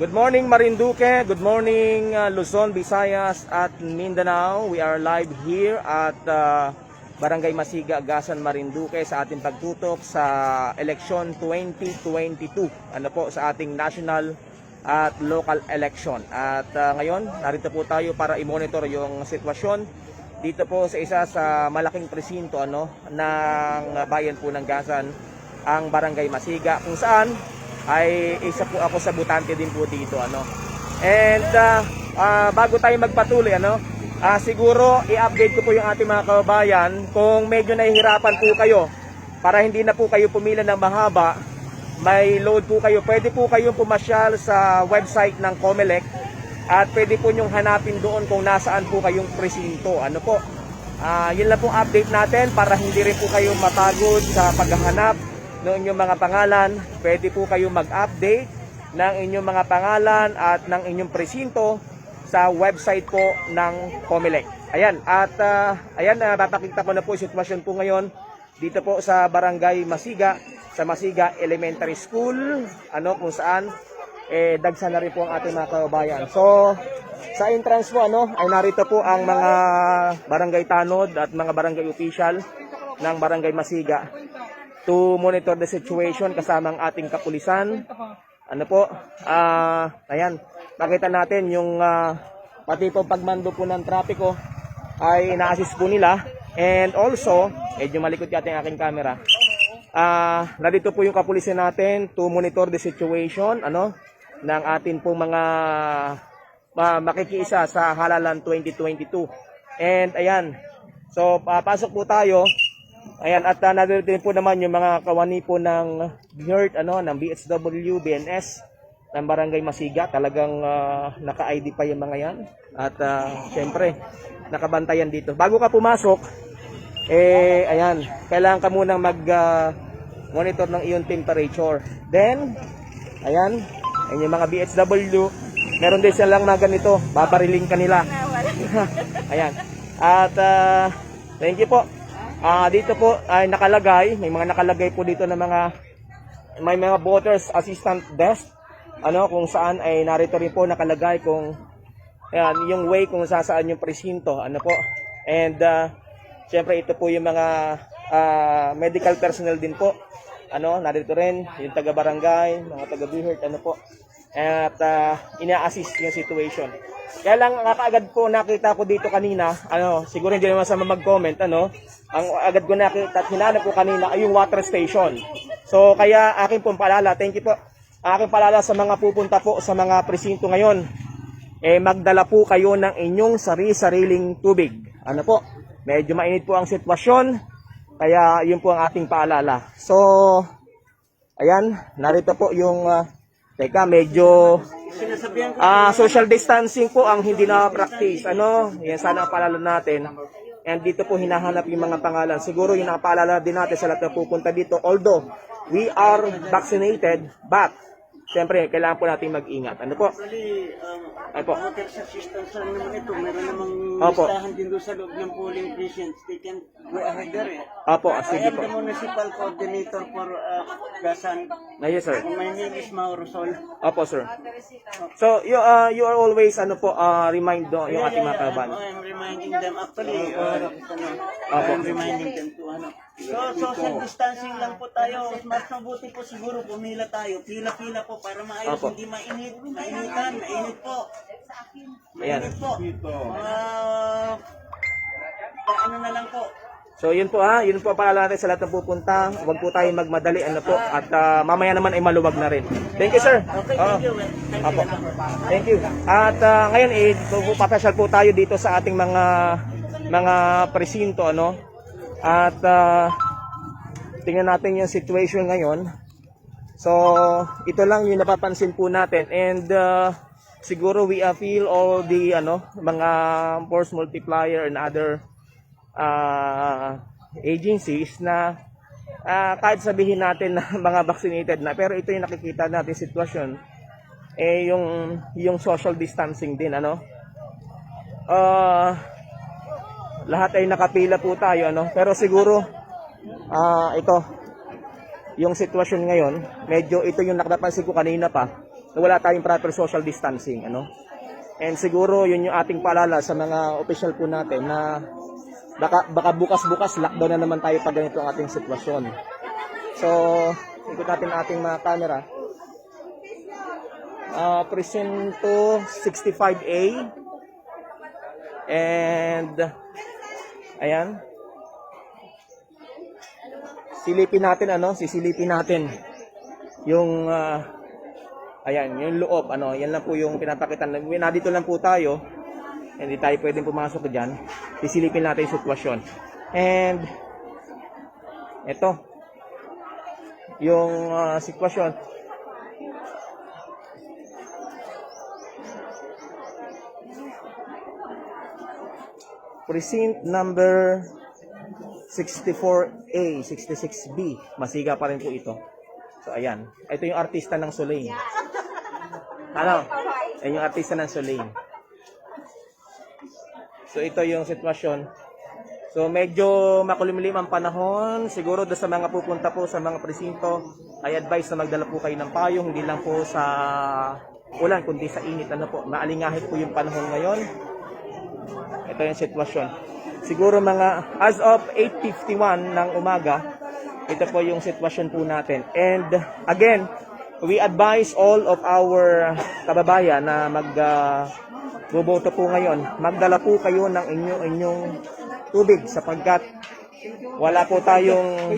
Good morning Marinduque, good morning uh, Luzon, Visayas at Mindanao. We are live here at uh, Barangay Masiga, Gasan, Marinduque sa ating pagtutok sa eleksyon 2022. Ano po sa ating national at local election. At uh, ngayon, narito po tayo para i-monitor yung sitwasyon dito po sa isa sa malaking presinto ano ng bayan po ng Gasan, ang Barangay Masiga kung saan ay isa po ako sa butante din po dito ano. And uh, uh, bago tayo magpatuloy ano, ah, siguro i-update ko po yung ating mga kababayan kung medyo nahihirapan po kayo para hindi na po kayo pumila ng mahaba, may load po kayo. Pwede po kayong pumasyal sa website ng Comelec at pwede po nyong hanapin doon kung nasaan po kayong presinto. Ano po? Ah, yun lang pong update natin para hindi rin po kayo mapagod sa paghahanap ng inyong mga pangalan. Pwede po kayo mag-update ng inyong mga pangalan at ng inyong presinto sa website po ng Comelec. Ayan, at ah, ayan, uh, papakita ko na po sitwasyon po ngayon dito po sa Barangay Masiga, sa Masiga Elementary School, ano kung saan eh dagsa na rin po ang ating mga kababayan. So, sa entrance po ano, ay narito po ang mga barangay tanod at mga barangay official ng Barangay Masiga to monitor the situation kasama ang ating kapulisan. Ano po? Ah, ayan. Pakita natin yung ah, pati po pagmando po ng trapiko ay na-assist po nila. And also, medyo malikot yata yung aking camera. Ah, narito po yung kapulisan natin to monitor the situation ano ng atin pong mga ma- makikiisa sa halalan 2022. And ayan. So, papasok po tayo. Ayan, at uh, narito din po naman yung mga kawani po ng BIRT, ano, ng BSW, BNS, ng Barangay Masiga. Talagang ah, naka-ID pa yung mga yan. At uh, syempre, nakabantayan dito. Bago ka pumasok, eh, ayan, kailangan ka munang mag ah, monitor ng iyong temperature. Then, ayan, ayan yung mga BSW. Meron din silang na ganito, babariling ka nila. ayan. At ah, thank you po. Ah, dito po ay nakalagay, may mga nakalagay po dito na mga may mga voters assistant desk ano kung saan ay narito rin po nakalagay kung ayan, yung way kung saan yung presinto ano po. And uh, syempre ito po yung mga ah, medical personnel din po. Ano narito rin yung taga barangay mga taga Bihert ano po at uh, ina-assist yung situation kaya lang kakaagad po nakita ko dito kanina ano siguro hindi naman sama mag-comment ano ang agad ko nakita at hinanap ko kanina ay yung water station so kaya akin pong paalala thank you po aking paalala sa mga pupunta po sa mga presinto ngayon eh magdala po kayo ng inyong sari-sariling tubig. Ano po? Medyo mainit po ang sitwasyon. Kaya yun po ang ating paalala. So, ayan, narito po yung ah, teka, medyo ah social distancing po ang hindi na practice. Ano? Yan sana paalala natin. And dito po hinahanap yung mga pangalan. Siguro yung napaalala din natin sa lahat na pupunta dito. Although, we are vaccinated, but Siyempre, kailangan po natin mag-ingat. Ano po? Actually, um, Ay po. voters assistance lang naman ito. Meron namang Opo. listahan din doon sa loob ng polling precincts. They can go ahead there eh. Apo, I ah, sige am po. the municipal coordinator for uh, Gasan. Ah, yes, sir. My name is Mauro Sol. Opo, sir. So, you, uh, you are always, ano po, uh, remind do, yung ating mga kaban. I am reminding them actually. Uh, I Opo. am reminding them to ano. So, social distancing lang po tayo. Mas mabuti po siguro pumila tayo. Pila-pila po para maayos. Opo. Hindi mainit. Mainitan. Mainit po. Ayan. Mainit po. Ah, ano na lang po. So, yun po ha. Yun po ang paalala natin sa lahat ng pupunta. Huwag po tayo magmadali, ano po. At uh, mamaya naman ay maluwag na rin. Thank you, sir. Okay, Oo. thank you. Thank Apo. you. Thank you. At uh, ngayon, eh, papasyal po tayo dito sa ating mga mga presinto, ano. At uh, tingnan natin yung situation ngayon. So, ito lang yung napapansin po natin. And uh, siguro we uh, feel all the ano, mga force multiplier and other uh, agencies na ah, kahit sabihin natin na mga vaccinated na pero ito yung nakikita natin sitwasyon. Eh yung yung social distancing din ano. Ah, lahat ay nakapila po tayo ano. Pero siguro ah ito yung sitwasyon ngayon medyo ito yung nakapansin ko kanina pa na wala tayong proper social distancing, ano? And siguro yun yung ating paalala sa mga official po natin na baka, baka bukas-bukas lockdown na naman tayo pag ganito ang ating sitwasyon. So, ikot natin ating mga camera. Ah, Presinto 65A. And, ayan. Silipin natin, ano? Sisilipin natin yung, ah, ayan, yung loob, ano? Yan lang po yung pinapakita. Nandito lang po tayo. Hindi tayo pwedeng pumasok dyan. Sisilipin natin yung sitwasyon. And, ito, yung ah, sitwasyon. Precinct number 64A, 66B. Masiga pa rin po ito. So, ayan. Ito yung artista ng Soleil. Ano? Ayan yung artista ng Soleil. So, ito yung sitwasyon. So, medyo makulimlim ang panahon. Siguro doon sa mga pupunta po sa mga presinto, ay advice na magdala po kayo ng payong, hindi lang po sa ulan, kundi sa init. Ano po, maalingahit po yung panahon ngayon. Ito yung sitwasyon. Siguro mga, as of 8.51 ng umaga, ito po yung sitwasyon po natin. And again, we advise all of our kababayan na mag uh, po ngayon. Magdala po kayo ng inyo, inyong tubig sapagkat wala po tayong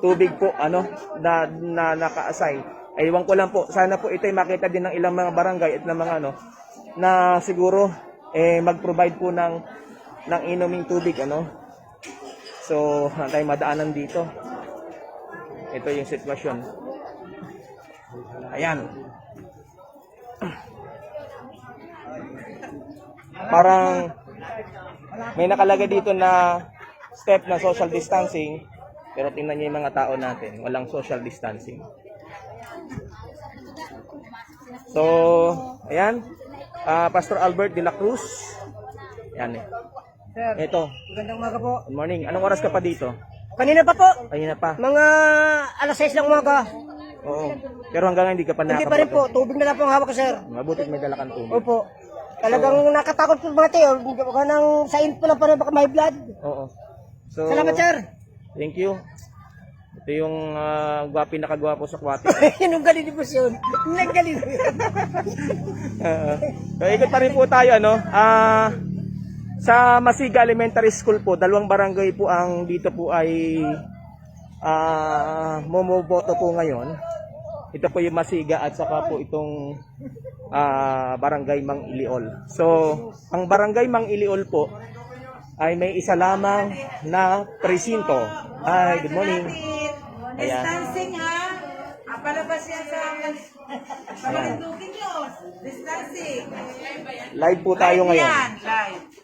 tubig po ano na, na naka-assign. Aywan ko lang po, sana po ito ay makita din ng ilang mga barangay at ng mga ano na siguro eh mag-provide po ng ng inuming tubig ano. So, wala tayong madaanan dito. Ito yung sitwasyon. Ayan. Parang may nakalagay dito na step na social distancing pero tingnan niyo yung mga tao natin walang social distancing so ayan Ah, Pastor Albert de la Cruz yan eh Sir, ito magandang umaga po. good morning anong oras ka pa dito Kanina pa po, ayun na pa mga alas 6 ng umaga. oo pero hanggang ngayon hindi ka pa Hindi pa rin po, nakakaboto tubig na lang po ang hawak ko, sir. mabutit may dala kang tubig Opo. Talagang nakatakot po mga tayo. Baka nang sain po lang pa rin baka may blood. oo so Salamat, sir. thank you ito yung uh, gwapi nakagwapo sa kwati Yun ang galing po yun. Nagaling. Oo. so, ikot pa rin po tayo, ano? Ah, sa Masiga Elementary School po, dalawang barangay po ang dito po ay ah momoboto po ngayon. Ito po yung Masiga at saka po itong ah, barangay Mang Iliol. So, ang barangay Mang Iliol po ay may isa lamang na presinto. Hi, good morning. Ayan. Distancing ha. Ah, palabas yan sa nyo. Distancing. Live po tayo ngayon. Live.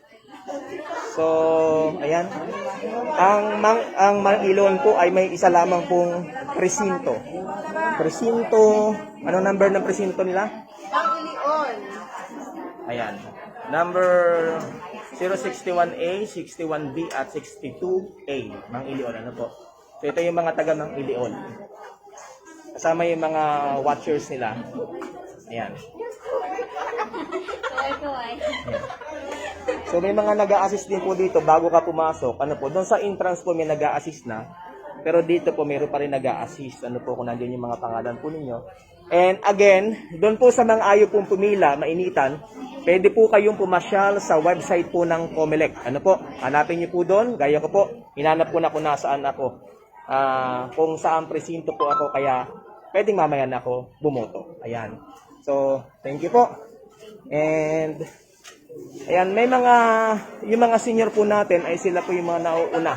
So, ayan. Ang mang ang Mang Ilon po ay may isa lamang pong presinto. Presinto, ano number ng presinto nila? Ayan. Number 061A, 61B at 62A. Mang Ilion, ano po? So, ito yung mga taga Mang Ilion. Kasama yung mga watchers nila. Ayan. So may mga nag assist din po dito bago ka pumasok. Ano po, doon sa entrance po may nag assist na. Pero dito po mayroon pa rin nag assist Ano po kung nandiyan yung mga pangalan po ninyo. And again, doon po sa mga ayaw pong pumila, mainitan, pwede po kayong pumasyal sa website po ng Comelec. Ano po, hanapin niyo po doon. Gaya ko po, hinanap ko na kung nasaan ako. Ah, kung saan presinto po ako, kaya pwedeng mamaya na ako bumoto. Ayan. So, thank you po. And Ayan, may mga, yung mga senior po natin ay sila po yung mga nauuna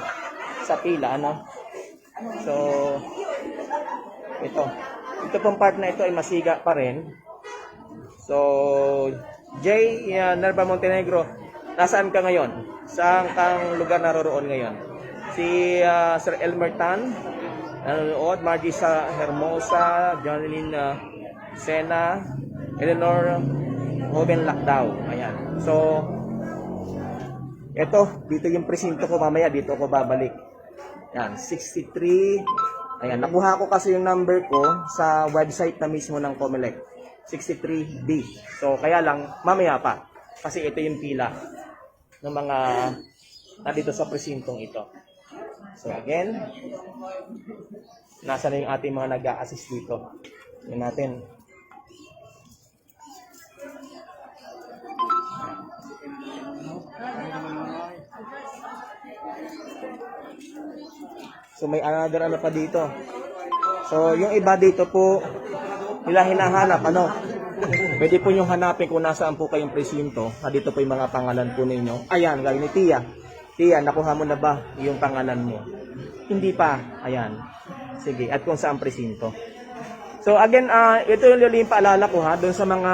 sa pila, ano? So, ito. Ito pong part na ito ay masiga pa rin. So, Jay uh, Nerva Montenegro, nasaan ka ngayon? Saan kang lugar naroroon ngayon? Si ah, Sir Elmer Tan, nanonood, Margie sa Hermosa, Jonalyn uh, Sena, Eleanor Oven Lakdaw. Ayan. So, eto, dito yung presinto ko mamaya, dito ako babalik. Yan, 63 Ayan, nakuha ko kasi yung number ko sa website na mismo ng Comelec. 63B. So, kaya lang, mamaya pa. Kasi ito yung pila ng mga nandito sa presintong ito. So, again, nasa na yung ating mga nag-a-assist dito. Yan natin. So may another ano pa dito. So yung iba dito po nila hinahanap ano. Pwede po yung hanapin kung nasaan po kayong presinto. Ah, dito po yung mga pangalan po ninyo. Ayan, gaya ni Tia. Tia, nakuha mo na ba yung pangalan mo? Hindi pa. Ayan. Sige, at kung saan presinto. So again, ah ito yung yung paalala ko ha, doon sa mga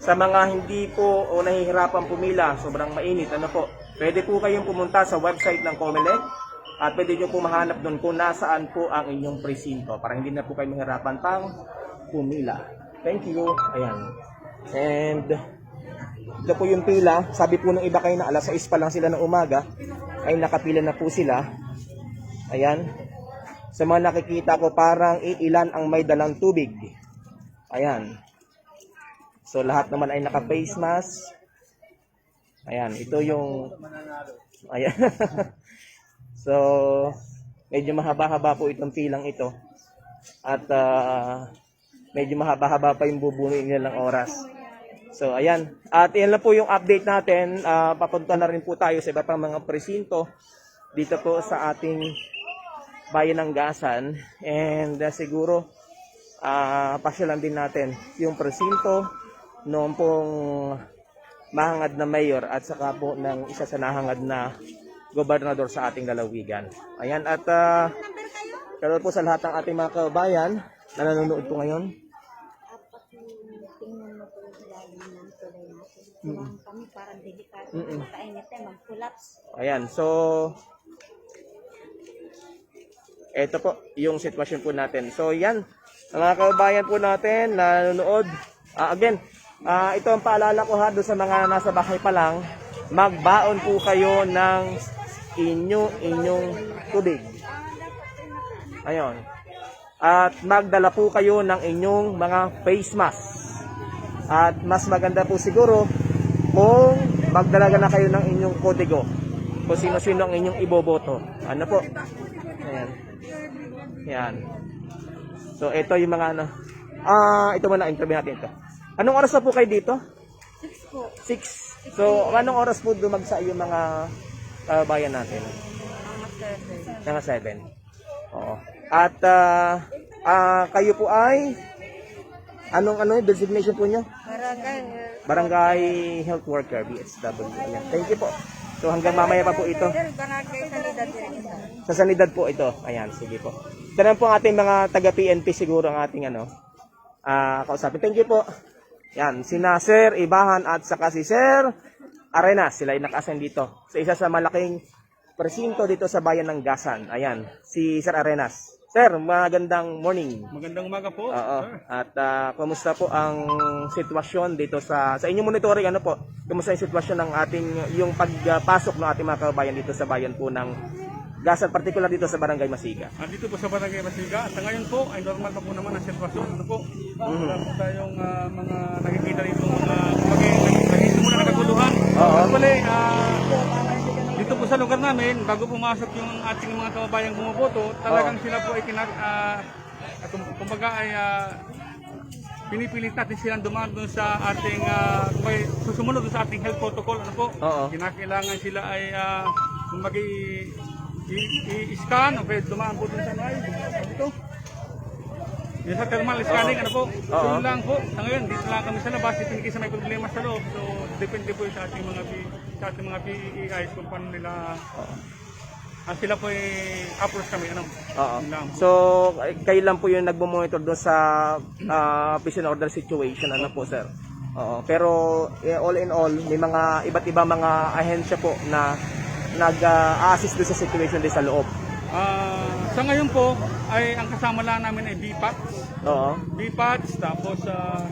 sa mga hindi po o nahihirapan pumila, sobrang mainit, ano po, pwede po kayong pumunta sa website ng Comelec at pwede nyo po mahanap doon kung nasaan po ang inyong presinto para hindi na po kayo mahirapan pang pumila. Thank you. Ayan. And ito po yung pila. Sabi po ng iba kayo na alas 6 pa lang sila ng umaga ay nakapila na po sila. Ayan. Sa mga nakikita ko parang iilan ang may dalang tubig. Ayan. So lahat naman ay naka-face mask. Ayan, ito yung Ayan. so medyo mahaba-haba po itong pilang ito. At ah, medyo mahaba-haba pa yung bubunuin nilang oras. So ayan. At yan lang po yung update natin. Ah, papunta na rin po tayo sa iba pang mga presinto dito po sa ating bayan ng Gasan. And ah, siguro ah pasyalan din natin yung presinto noong pong mahangad na mayor at saka po ng isa sa nahangad na gobernador sa ating lalawigan. Ayan at uh, pero po sa lahat ng ating mga kabayan na nanonood po ngayon. natin. Kailangan kami parang delikado. Mm-mm. Makainit tayo, mag-collapse. Ayan, so ito po yung sitwasyon po natin. So yan, mga kababayan po natin na nanonood. Ah, again, ah, ito ang paalala ko ha doon sa mga nasa bahay pa lang. Magbaon po kayo ng inyo inyong tubig. Ayon. At magdala po kayo ng inyong mga face mask. At mas maganda po siguro kung magdala na kayo ng inyong kodigo. Kung sino-sino ang inyong iboboto. Ano po? Ayan. Yan. So, ito yung mga ano. Ah, ito muna, interview natin ito. Anong oras na po kayo dito? 6 po. 6. So, anong oras po dumagsa yung mga kabayan natin? Mga 7. Oo. At ah, ah, kayo po ay anong ano yung designation po nyo? Barangay. Barangay Health Worker, BSW. Ayan. Thank you po. So hanggang mamaya pa po ito. Barangay Sanidad Director. Sa sanidad po ito. Ayan, sige po. Ito po ang ating mga taga-PNP siguro ang ating ano, ah kausapin. Thank you po. Yan, sina Sir Ibahan at saka si Sir Arenas. Sila ay naka-assign dito. Sa isa sa malaking presinto dito sa bayan ng Gasan. Ayan, si Sir Arenas. Sir, magandang morning. Magandang umaga po. Oo. At ah, kumusta po ang sitwasyon dito sa sa inyong monitoring ano po? Kumusta yung sitwasyon ng ating yung pagpasok ng ating mga kababayan dito sa bayan po ng Gasan, particular dito sa Barangay Masiga. Andito po sa Barangay Masiga. Sa ngayon po ay normal pa po naman ang sitwasyon. Ano po? Wala po tayong ah, mga nakikita dito mga kumagay, nagsisimula na kaguluhan. Oo. Actually, ah, dito po sa lugar namin, bago pumasok yung ating mga kababayang bumoboto, talagang sila po ay kinak... ah, kum- kumbaga ay ah, pinipilit natin silang dumaan doon sa ating uh, may susumunod sa ating health protocol ano po Oo. kinakailangan sila ay uh, i- i-scan o kaya dumaan po doon sa may dito yung sa thermal scanning ano po Oo. yun lang po sa ngayon dito lang kami sa labas dito hindi kasi may problema sa loob so depende po sa ating mga P- sa ating mga PEIs kung paano nila ah, sila po ay approach kami ano Oo. Yun lang. So, lang po yung nagmo-monitor doon sa peace and order situation, ano po, sir? Oo. Pero, eh, all in all, may mga iba't iba mga ahensya po na nag-assist doon sa situation din sa loob. Ah, sa ngayon po ay ang kasama lang namin ay BPAT Oo. BPATs tapos ah,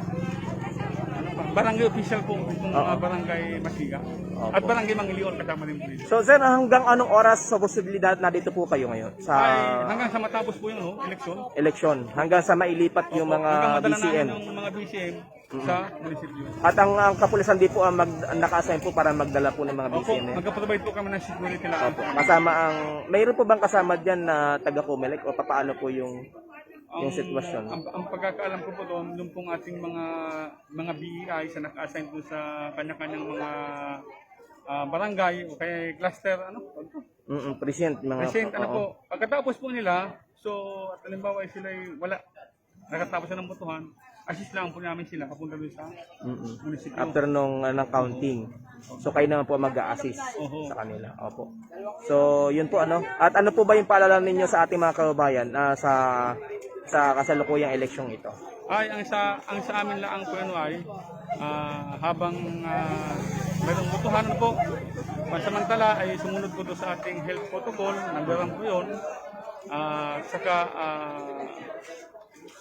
ano pa, barangay official po itong Oo. mga barangay Masiga. Opo. At barangay Mangilion kasama din po dito. So sir, hanggang anong oras sa posibilidad na dito po kayo ngayon sa Ay, hanggang sa matapos po yung no, eleksyon. eleksyon? Hanggang sa mailipat yung Opo, mga hanggang madala BCM? namin yung mga BCM sa munisipyo. At ang, ang kapulisan di po ang mag, naka-assign po para magdala po ng mga Opo, BCM magka-provide po kami ng security lang. Opo. Kasama ang, mayroon po bang kasama dyan na taga Comelec o papaano po yung yung sitwasyon? Ang, ang pagkakaalam ko po doon, yung pong ating mga mga BEI sa naka-assign po sa kanya-kanyang mga ah, barangay o kaya cluster, ano, Mm present mga present, ano oo. po. Pagkatapos po nila, so, at halimbawa ay sila wala, nakatapos na ng botohan, assist lang po namin sila papunta doon sa Mm-mm. munisipyo. After nung uh, ng counting. So kayo naman po mag-a-assist Oho. sa kanila. Opo. So yun po ano. At ano po ba yung paalala ninyo sa ating mga kababayan ah, sa sa kasalukuyang eleksyong ito? Ay, ang sa ang sa amin lang po ano ay ah, habang uh, mayroong butuhan po, pansamantala ay sumunod po doon sa ating health protocol, nagdarang po yun. Ah, saka ah,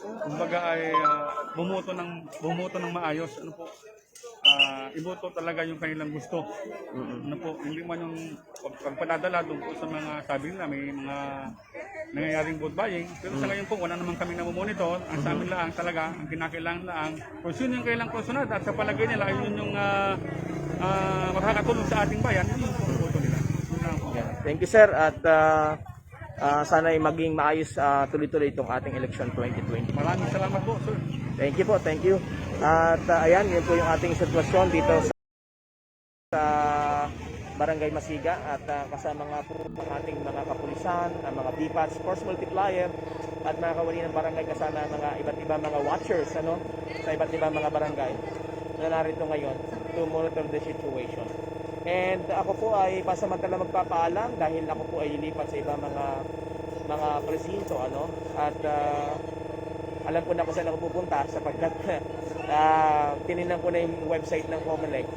kumbaga ay ah, bumuto ng bumuto ng maayos ano po. Ah, iboto talaga yung kanilang gusto. Ano po, hindi man yung pag- pagpadadala doon po sa mga sabi nila may mga nangyayaring vote buying. Pero sa ngayon po, wala naman kami namomonitor. Ang sa amin lang talaga, ang kinakailangan lang, kung sino yung kailang konsunod at sa palagay nila, yun yung ah, ah, makakatulong sa ating bayan, yun yung boto nila. Thank you sir at ah, ah, sana ay maging maayos ah, tuloy-tuloy itong ating election 2020. Maraming salamat po, sir. Thank you po, thank you. At ah, ayan, yun po yung ating sitwasyon dito sa, sa Barangay Masiga at ah, kasama nga po ang ating mga kapulisan, ang mga BPATs, force multiplier at mga kawali ng barangay kasama ang mga iba't ibang mga watchers ano, sa iba't ibang mga barangay na narito ngayon to monitor the situation. And ako po ay pasamantala magpapaalam dahil ako po ay lilipat sa ibang mga mga presinto ano at ah, alam ko na kung saan ako pupunta sapagkat uh, tininan ko na yung website ng Comelec.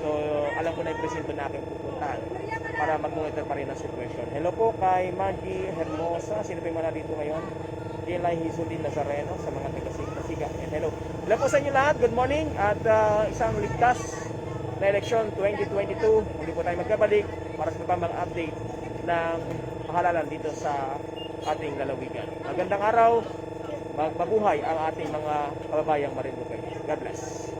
So, alam ko na yung presinto na aking pupuntahan para mag-monitor pa rin ang situation. Hello po kay Maggie Hermosa. Sino pa yung dito ngayon? Kilay Hizulin Nazareno sa mga taga-Siga. And hello. Hello po sa inyo lahat. Good morning. At uh, isang ligtas na eleksyon 2022. Muli po tayo magkabalik para sa mga update ng pahalalan dito sa ating lalawigan. Magandang araw. Magpabuhay ang ating mga kababayang Marinduque. God bless.